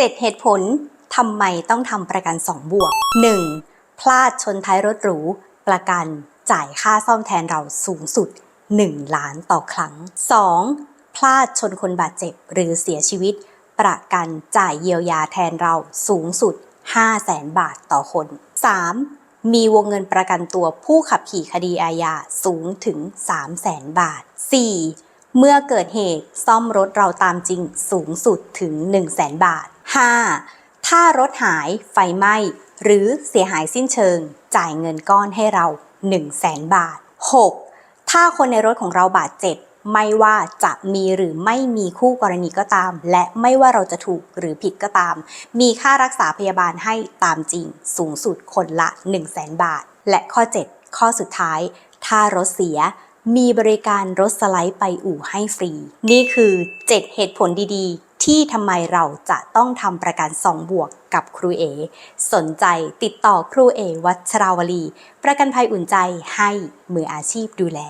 7 เหตุผลทำไมต้องทำประกัน 2 บวก 1. พลาดชนท้ายรถหรู ประกันจ่ายค่าซ่อมแทนเราสูงสุด 1 ล้านต่อครั้ง 2. พลาดชนคนบาดเจ็บหรือเสียชีวิต ประกันจ่ายเยียวยาแทนเราสูงสุด 5 0 0แสนบาทต่อคน 3. มีวงเงินประกันตัวผู้ขับขี่คดีอาญาสูงถึง 3 0 0แสนบาท 4. เมื่อเกิดเหตุซ่อมรถเราตามจริงสูงสุดถึง 1 0 0 0 0แสนบาท 5. ถ้ารถหายไฟไหม้ หรือเสียหายสิ้นเชิง จ่ายเงินก้อนให้เรา 1 0 0 0 0แสนบาท 6. ถ้าคนในรถของเราบาดเจ็บ ไม่ว่าจะมีหรือไม่มีคู่กรณีก็ตาม และไม่ว่าเราจะถูกหรือผิดก็ตาม มีค่ารักษาพยาบาลให้ตามจริง สูงสุดคนละ 1 0 0 0 0แสนบาท และข้อ 7 ข้อสุดท้าย ถ้ารถเสียมีบริการรถสไลด์ไปอู่ให้ฟรี นี่คือ 7 เหตุผลดีๆ ที่ทำไมเราจะต้องทำประกัน2บวกกับครูเอ สนใจติดต่อครูเอ วัชราวลี ประกันภัยอุ่นใจให้มืออาชีพดูแล